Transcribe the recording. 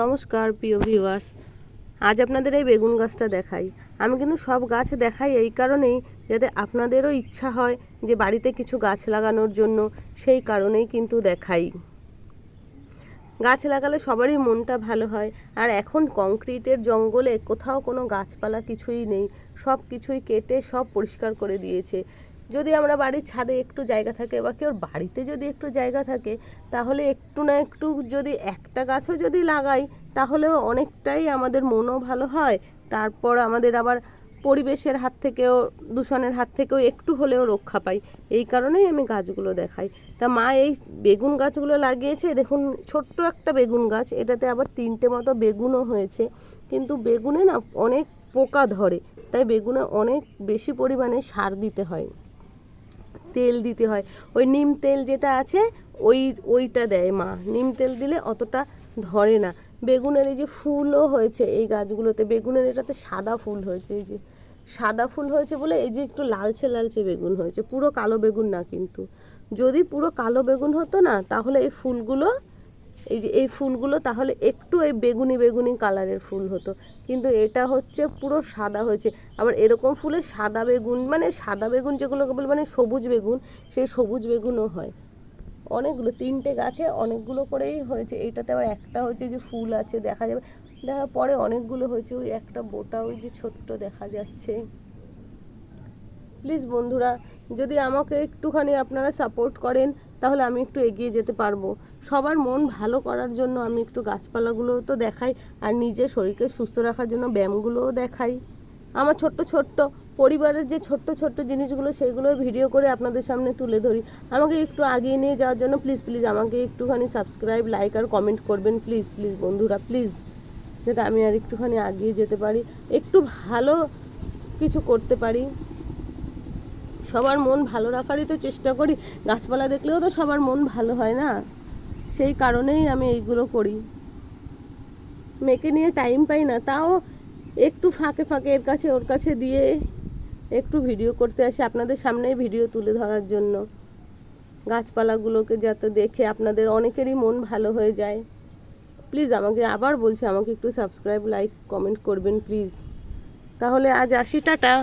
নমস্কার, প্রিয় ভিউয়ার্স আজ আপনাদের এই বেগুন গাছটা দেখাই। আমি কিন্তু সব গাছ দেখাই এই কারণেই যাতে আপনাদেরও ইচ্ছা হয় যে বাড়িতে কিছু গাছ লাগানোর জন্য, সেই কারণেই কিন্তু দেখাই। গাছ লাগালে সবারই মনটা ভালো হয়, আর এখন কংক্রিটের জঙ্গলে কোথাও কোনো গাছপালা কিছুই নেই সব কিছুই কেটে সব পরিষ্কার করে দিয়েছে। যদি আমরা বাড়ির ছাদে একটু জায়গা থাকে বা কেউ বাড়িতে যদি একটু জায়গা থাকে, তাহলে একটু না একটু যদি একটা গাছও যদি লাগাই, তাহলেও অনেকটাই আমাদের মনও ভালো হয়। তারপর আমাদের আবার পরিবেশের হাত থেকেও, দূষণের হাত থেকেও একটু হলেও রক্ষা পাই। এই কারণেই আমি গাছগুলো দেখাই। তা মা এই বেগুন গাছগুলো লাগিয়েছে, দেখুন ছোট্ট একটা বেগুন গাছ, এটাতে আবার তিনটে মতো বেগুনও হয়েছে। কিন্তু বেগুনে না অনেক পোকা ধরে, তাই বেগুনে অনেক বেশি পরিমাণে সার দিতে হয়। তেল দিতে হয়। ওই নিম তেল যেটা আছে, ওই, ওইটা দেয় মা। নিম তেল দিলে অতটা ধরে না। বেগুনের এই যে ফুলও হয়েছে এই গাছগুলোতে, বেগুনের এটাতে সাদা ফুল হয়েছে, এই যে সাদা ফুল হয়েছে বলে এই যে একটু লালচে লালচে বেগুন হয়েছে। পুরো কালো বেগুন না কিন্তু। যদি পুরো কালো বেগুন হতো না, তাহলে এই ফুলগুলো এই যে, এই ফুলগুলো তাহলে একটু এই বেগুনি বেগুনি কালারের ফুল হতো। কিন্তু এটা হচ্ছে পুরো সাদা হয়েছে। আবার এরকম ফুলে সাদা বেগুন মানে সাদা বেগুন যেগুলোকে বলে মানে সবুজ বেগুন, সেই সবুজ বেগুনও হয়। অনেকগুলো, তিনটে গাছে অনেকগুলো করেই হয়েছে। এইটাতে আবার একটা হচ্ছে যে ফুল আছে, দেখা যাবে। দেখার পরে অনেকগুলো হয়েছে, ওই একটা বোটা, ওই যে ছোট্ট দেখা যাচ্ছে। প্লিজ বন্ধুরা, যদি আমাকে একটুখানি আপনারা সাপোর্ট করেন তাহলে আমি একটু এগিয়ে যেতে পারব। সবার মন ভালো করার জন্য আমি একটু গাছপালাগুলোও তো দেখাই, আর নিজের শরীরকে সুস্থ রাখার জন্য ব্যায়ামগুলোও দেখাই। আমার ছোট্ট ছোট্ট, পরিবারের যে ছোট্ট ছোট্ট জিনিসগুলো সেগুলো ভিডিও করে আপনাদের সামনে তুলে ধরি। আমাকে একটু আগিয়ে নিয়ে যাওয়ার জন্য প্লিজ প্লিজ আমাকে একটুখানি সাবস্ক্রাইব লাইক আর কমেন্ট করবেন। প্লিজ প্লিজ বন্ধুরা প্লিজ যাতে আমি আর একটুখানি আগিয়ে যেতে পারি। একটু ভালো কিছু করতে পারি। সবার মন ভালো রাখারই তো চেষ্টা করি। গাছপালা দেখলেও তো সবার মন ভালো হয় না। সেই কারণেই আমি এইগুলো করি। মেয়েকে নিয়ে টাইম পাই না, তাও একটু ফাঁকে ফাঁকে এর কাছে ওর কাছে দিয়ে একটু ভিডিও করতে আসি আপনাদের সামনে ভিডিও তুলে ধরার জন্য। গাছপালাগুলোকে যাতে দেখে আপনাদের অনেকেরই মন ভালো হয়ে যায়। প্লিজ আমাকে আবার বলছি, আমাকে একটু সাবস্ক্রাইব লাইক কমেন্ট করবেন প্লিজ তাহলে আজ আসি, টাটা।